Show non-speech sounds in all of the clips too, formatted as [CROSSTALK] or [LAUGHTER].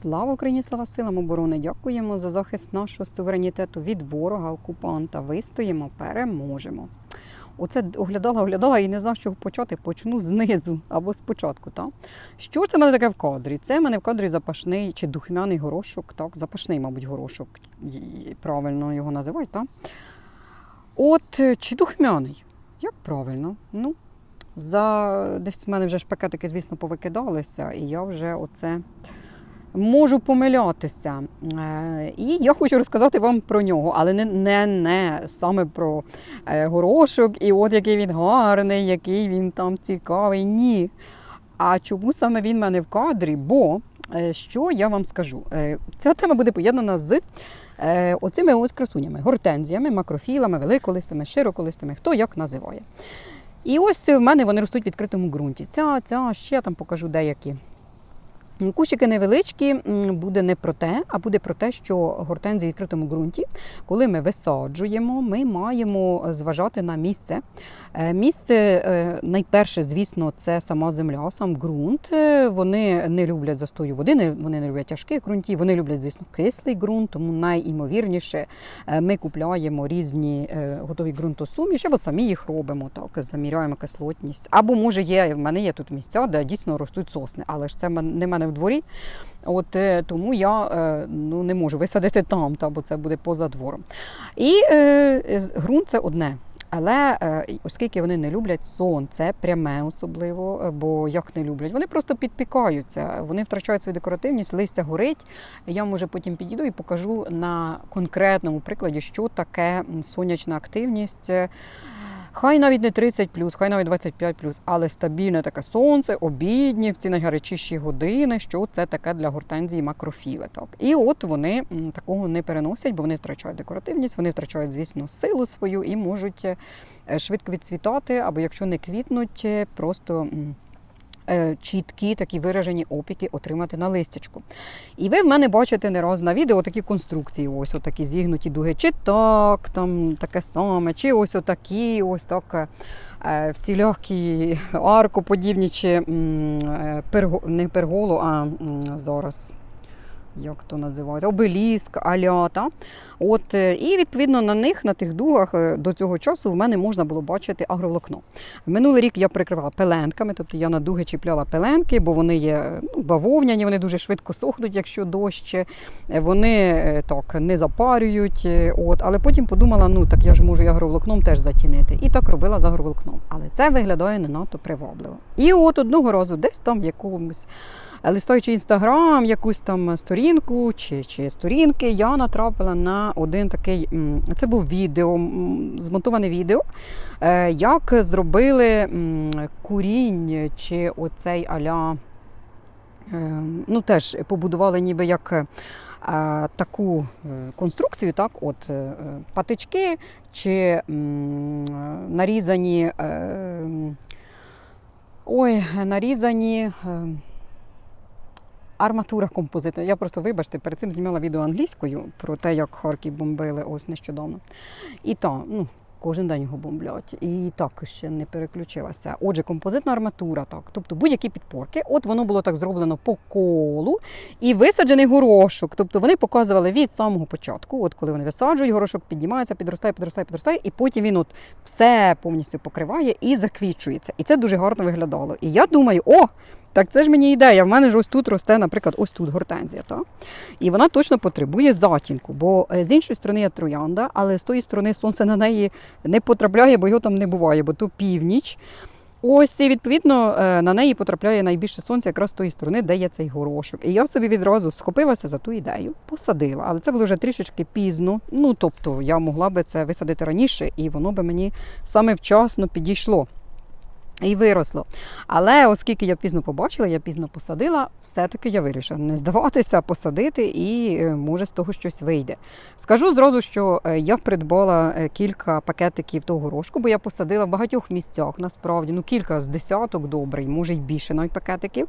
Слава Україні, слава силам оборони! Дякуємо за захист нашого суверенітету від ворога, окупанта. Вистоїмо, переможемо. Оце оглядала, оглядала і не знав, чого почати. Почну знизу або спочатку. Так? Що це в мене таке в кадрі? Це в мене в кадрі запашний чи духмяний горошок. Так, запашний, мабуть, горошок. Правильно його називають, так? От е, чи духмяний? Як правильно? Ну, за десь в мене вже ж пакетики, звісно, повикидалися, і я вже оце можу помилятися. Е, І я хочу розказати вам про нього, але не, не, не саме про е, горошок, і от який він гарний, який він там цікавий. Ні. А чому саме він в мене в кадрі? Бо е, що я вам скажу? Ця тема буде поєднана з оцими ось красунями, гортензіями, макрофілами, великолистими, широколистими, хто як називає. І ось в мене вони ростуть в відкритому ґрунті. Ця, ця, ще там покажу деякі. Кущики невеличкі, буде не про те, а буде про те, що гортензії в відкритому ґрунті, коли ми висаджуємо, ми маємо зважати на місце. Е, Місце е, найперше, звісно, це сама земля, сам ґрунт. Е, Вони не люблять застою води, вони не люблять тяжких ґрунтів, вони люблять, звісно, кислий ґрунт, тому найімовірніше е, ми купляємо різні е, готові ґрунтосуміші, або самі їх робимо, так, заміряємо кислотність. Або, може, є, в мене є тут місця, де дійсно ростуть сосни, але ж це не мене в дворі. От е, тому я е, ну, не можу висадити там, та, бо це буде поза двором. І е, е, ґрунт це одне. Але оскільки вони не люблять сонце, пряме особливо, бо як не люблять, вони просто підпікаються, вони втрачають свою декоративність, листя горить. Я може потім підійду і покажу на конкретному прикладі, що таке сонячна активність. Хай навіть не 30 хай навіть 25 але стабільне таке сонце, обідні в ці найгарячіші години, що це таке для гортензії макрофіли. І от вони такого не переносять, бо вони втрачають декоративність, вони втрачають, звісно, силу свою і можуть е, швидко відцвітати, або якщо не квітнуть, е, просто. Е, Чіткі такі виражені опіки отримати на листячку. І ви в мене бачите не раз на відео такі конструкції, ось отакі зігнуті дуги, чи так, там таке саме, чи ось отакі, ось так е, всілякі аркоподібні, чи е, перго, не перголу, а зараз. Як то називається? Обеліск, алята. От, е, і відповідно на них, на тих дугах е, до цього часу в мене можна було бачити агроволокно. Минулий рік я прикривала пеленками, тобто я на дуги чіпляла пеленки, бо вони є ну, бавовняні, вони дуже швидко сохнуть, якщо дощ. Е, Вони е, так не запарюють. е, От, але потім подумала, ну так я ж можу агроволокном теж затінити. І так робила з агроволокном. Але це виглядає не надто привабливо. І от одного разу десь там в якомусь. Листаючи інстаграм, якусь там сторінку чи, чи сторінки, я натрапила на один такий. Це був відео, змонтоване відео, е, як зробили курінь чи оцей аля. е, Ну, теж побудували ніби як е, таку конструкцію, так, от патички чи м, нарізані. е, Ой, нарізані. е, Арматура композитна. Я просто, вибачте, перед цим знімала відео англійською про те, як Харків бомбили ось нещодавно. І так, ну, кожен день його бомблять. І так ще не переключилася. Отже, композитна арматура, так. Тобто будь-які підпорки. От воно було так зроблено по колу і висаджений горошок. Тобто вони показували від самого початку, от коли вони висаджують, горошок піднімається, підростає, підростає, підростає, і потім він от все повністю покриває і заквічується. І це дуже гарно виглядало. І я думаю, о! Так це ж мені ідея. В мене ж ось тут росте, наприклад, ось тут гортензія. Та? І вона точно потребує затінку, бо е, з іншої сторони є троянда, але з тої сторони сонце на неї не потрапляє, бо його там не буває, бо то північ. Ось і відповідно е, на неї потрапляє найбільше сонця якраз з тої сторони, де є цей горошок. І я собі відразу схопилася за ту ідею, посадила, але це було вже трішечки пізно. Ну тобто я могла би це висадити раніше, і воно би мені саме вчасно підійшло. І виросло. Але оскільки я пізно побачила, я пізно посадила, все-таки я вирішила не здаватися, посадити, і е, може з того щось вийде. Скажу зразу, що е, я придбала е, кілька пакетиків того горошку, бо я посадила в багатьох місцях, насправді, ну кілька з десяток добре, може й більше навіть пакетиків.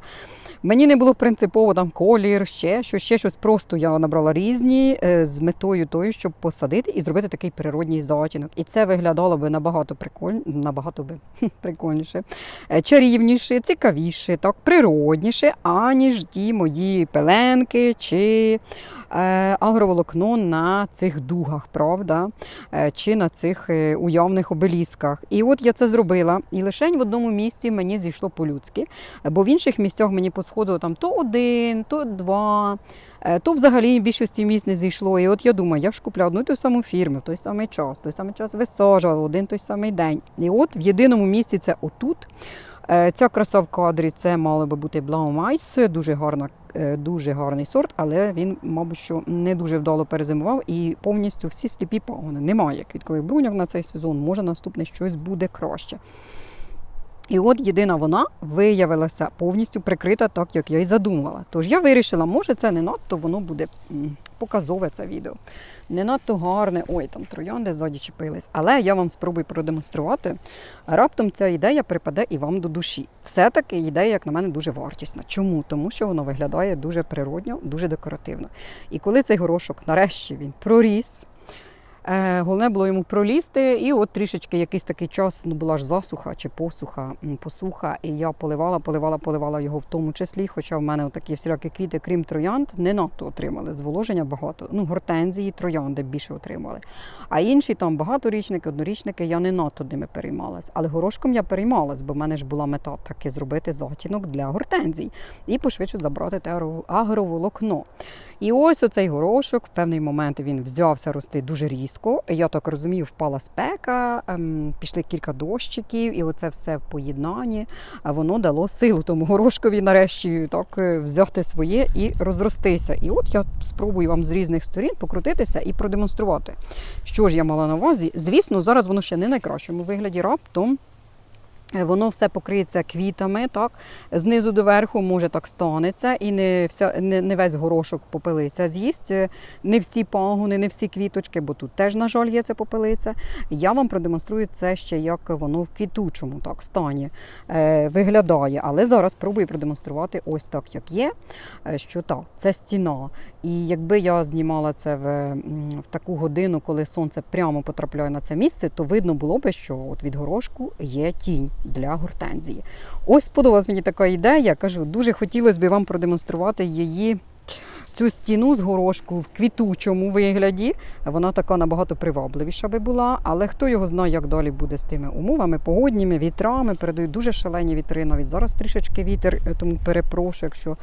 Мені не було принципово там колір, ще щось, ще щось. Просто я набрала різні з метою тою, щоб посадити і зробити такий природній затінок. І це виглядало би набагато прикольно, набагато би прикольніше. Сказати, е, чарівніше, цікавіше, так, природніше, аніж ті мої пеленки чи агроволокно на цих дугах, правда? Е, чи на цих е, уявних обелісках. І от я це зробила. І лише в одному місці мені зійшло по-людськи, бо в інших місцях мені посходило там то один, то два. Е, То взагалі в більшості місць не зійшло. І от я думаю, я ж купляв одну ту саму фірму, в той самий час, в той самий час висаджувала, один той самий день. І от в єдиному місці це отут. Е, Ця краса в кадрі це мало би бути Блаумайс, дуже гарна, е, дуже гарний сорт, але він, мабуть, що не дуже вдало перезимував і повністю всі сліпі пагони. Немає квіткових бруньок на цей сезон. Може наступне щось буде краще. І от єдина вона виявилася повністю прикрита так, як я і задумала. Тож я вирішила, може це не надто воно буде показове це відео. Не надто гарне. Ой, там троянди ззаді чіпились. Але я вам спробую продемонструвати. Раптом ця ідея припаде і вам до душі. Все-таки ідея, як на мене, дуже вартісна. Чому? Тому що воно виглядає дуже природньо, дуже декоративно. І коли цей горошок нарешті він проріс. Е, Головне було йому пролізти, і от трішечки якийсь такий час ну, була ж засуха чи посуха, посуха, і я поливала, поливала, поливала його в тому числі. Хоча в мене такі всілякі квіти, крім троянд, не надто отримали. Зволоження багато. Ну, гортензії, троянди більше отримали. А інші там багаторічники, однорічники, я не надто ними переймалась. Але горошком я переймалась, бо в мене ж була мета таки зробити затінок для гортензій і пошвидше забрати те агроволокно. І ось оцей горошок, в певний момент він взявся рости дуже різко. Я так розумію, впала спека, ем, пішли кілька дощиків, і оце все в поєднанні. Воно дало силу тому горошкові нарешті так е, взяти своє і розростися. І от я спробую вам з різних сторін покрутитися і продемонструвати, що ж я мала на увазі. Звісно, зараз воно ще не найкращому вигляді раптом. Е, Воно все покриється квітами, так знизу до верху, може так станеться, і не вся не, не весь горошок попелиця з'їсть, е, не всі пагони, не всі квіточки, бо тут теж, на жаль, є це попелиця. Я вам продемонструю це ще, як воно в квітучому так стані е, виглядає. Але зараз спробую продемонструвати ось так, як є. е, Що так, це стіна. І якби я знімала це в, в таку годину, коли сонце прямо потрапляє на це місце, то видно було би, що от від горошку є тінь для гортензії. Ось сподобалась мені така ідея. Кажу, дуже хотілося б вам продемонструвати її. Цю стіну з горошку в квітучому вигляді, вона така набагато привабливіша би була, але хто його знає, як далі буде з тими умовами, погодніми, вітрами, передають дуже шалені вітри. Навіть зараз трішечки вітер, е, тому перепрошую, якщо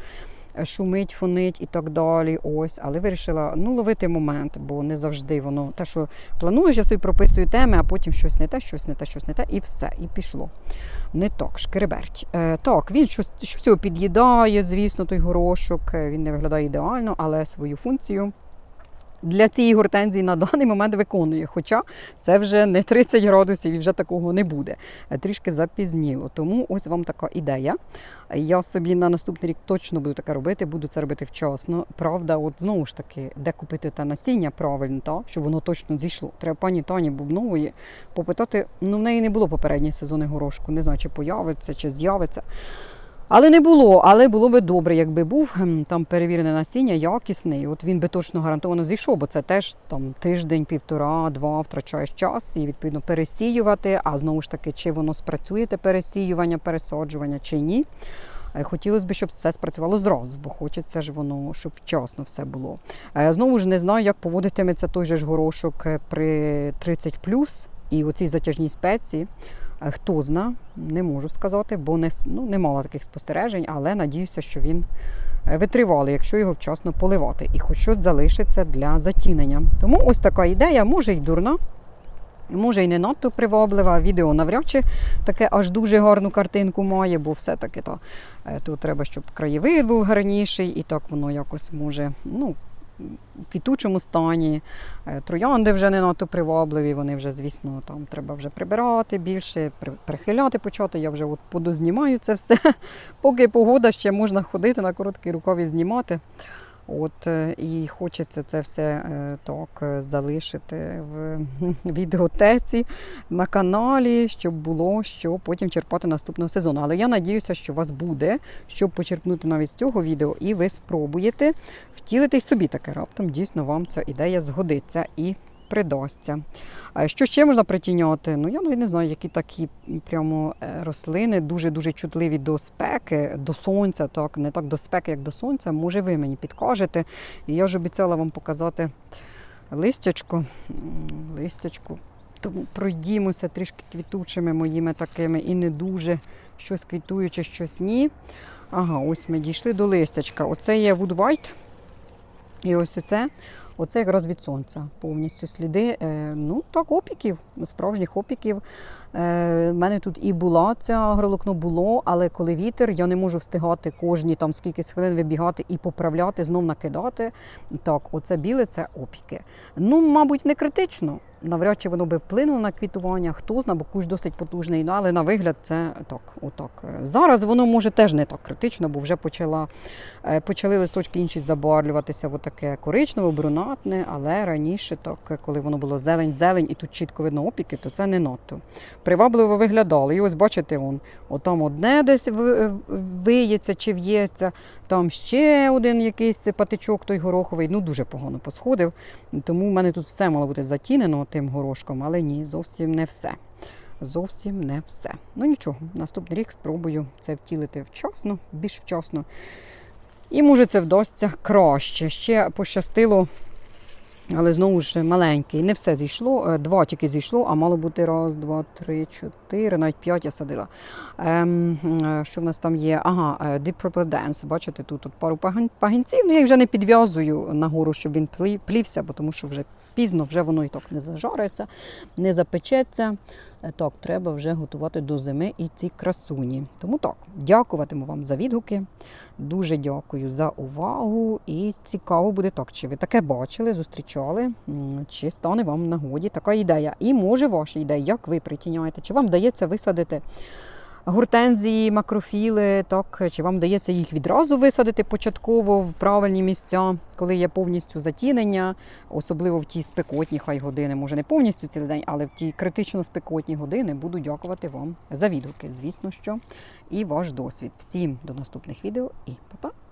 шумить, фонить і так далі. Ось, але вирішила ну, ловити момент, бо не завжди воно те, що плануєш, я собі прописую теми, а потім щось не те, щось не те, щось не те, і все, і пішло. Не так, шкереберть. Е, так, він щось, щось його під'їдає, звісно, той горошок. Е, Він не виглядає ідеально, але свою функцію. Для цієї гортензії на даний момент виконує, хоча це вже не 30 градусів і вже такого не буде. Е, Трішки запізніло. Тому ось вам така ідея. Я собі на наступний рік точно буду таке робити, буду це робити вчасно. Правда, от знову ж таки, де купити те насіння правильно, так, щоб воно точно зійшло. Треба пані Тані Бубнової попитати. Ну, в неї не було попередньої сезони горошку. Не знаю, чи появиться, чи з'явиться. Але не було, але було би добре, якби був ем, там перевірене насіння, якісний. От він би точно гарантовано зійшов, бо це теж там тиждень, півтора, два втрачаєш час і відповідно пересіювати. А знову ж таки, чи воно спрацює те пересіювання, пересаджування, чи ні. Е, Хотілося б, щоб це спрацювало зразу, бо хочеться ж воно, щоб вчасно все було. Е, Знову ж не знаю, як поводитиметься той же ж горошок е, при 30 і оцій затяжній спеції. Хто зна, не можу сказати, бо не, ну, не мала таких спостережень, але надіюся, що він е, витривалий, якщо його вчасно поливати, і хоч щось залишиться для затінення. Тому ось така ідея, може й дурна, може й не надто приваблива. Відео навряд чи таке аж дуже гарну картинку має, бо все-таки то, е, тут треба, щоб краєвид був гарніший, і так воно якось може. ну, в квітучому стані, Е, троянди вже не надто привабливі, вони вже, звісно, там треба вже прибирати більше, прихиляти почати. Я вже от подознімаю це все. [LAUGHS] Поки погода ще можна ходити на короткі рукаві знімати. От, е, і хочеться це все е, так е, залишити в [LAUGHS] відеотеці на каналі, щоб було що потім черпати наступного сезону. Але я надіюся, що у вас буде, щоб почерпнути навіть з цього відео, і ви спробуєте втілити собі таке раптом. Дійсно, вам ця ідея згодиться і придасться. Що ще можна притіняти? Ну, я не знаю, які такі прямо е, рослини дуже-дуже чутливі до спеки, до сонця, так, не так до спеки, як до сонця. Може, ви мені підкажете. І я ж обіцяла вам показати листячко. М, Листячку. Тому пройдімося трішки квітучими моїми такими і не дуже щось квітуюче, щось ні. Ага, ось ми дійшли до листячка. Оце є White. І ось оце. Оце якраз від сонця повністю сліди. Е, ну так, опіків, справжніх опіків. Е, в мене тут і була ця агролокно було, але коли вітер, я не можу встигати кожні там скільки хвилин вибігати і поправляти, знов накидати. Так, оце біле це опіки. Ну, мабуть, не критично. Навряд чи воно би вплинуло на квітування. Хто знає, бо кущ досить потужний, ну, але на вигляд це так, отак. Зараз воно може теж не так критично, бо вже почала, е, почали листочки інші забарвлюватися, отаке коричневе, брунатне, але раніше, так, коли воно було зелень-зелень і тут чітко видно опіки, то це не надто. Привабливо виглядало. І ось бачите, он, отам одне десь виється чи в'ється, там ще один якийсь патичок той гороховий. Ну дуже погано посходив. Тому в мене тут все мало бути затінено тим горошком, але ні, зовсім не все. Зовсім не все. Ну нічого, наступний рік спробую це втілити вчасно, більш вчасно. І може це вдасться краще. Ще пощастило, але знову ж маленький. Не все зійшло. е, Два тільки зійшло, а мало бути раз, два, три, чотири, навіть п'ять я садила. Ем, е, що в нас там є? Ага, е, Deep Purple Dance. Бачите, тут, тут пару пагін- пагінців. Ну, я їх вже не підв'язую нагору, щоб він плі- плівся, бо тому що вже пізно, вже воно і так не зажариться, не запечеться. Е, Так, треба вже готувати до зими і ці красуні. Тому так, дякуватиму вам за відгуки. Дуже дякую за увагу. І цікаво буде так, чи ви таке бачили, зустрічали, чи стане вам нагоді така ідея. І може ваша ідея, як ви притіняєте, чи вам вдається висадити гортензії, макрофіли, так, чи вам вдається їх відразу висадити початково в правильні місця, коли є повністю затінення, особливо в ті спекотні хай години, може не повністю цілий день, але в ті критично спекотні години буду дякувати вам за відгуки, звісно що, і ваш досвід. Всім до наступних відео і па-па!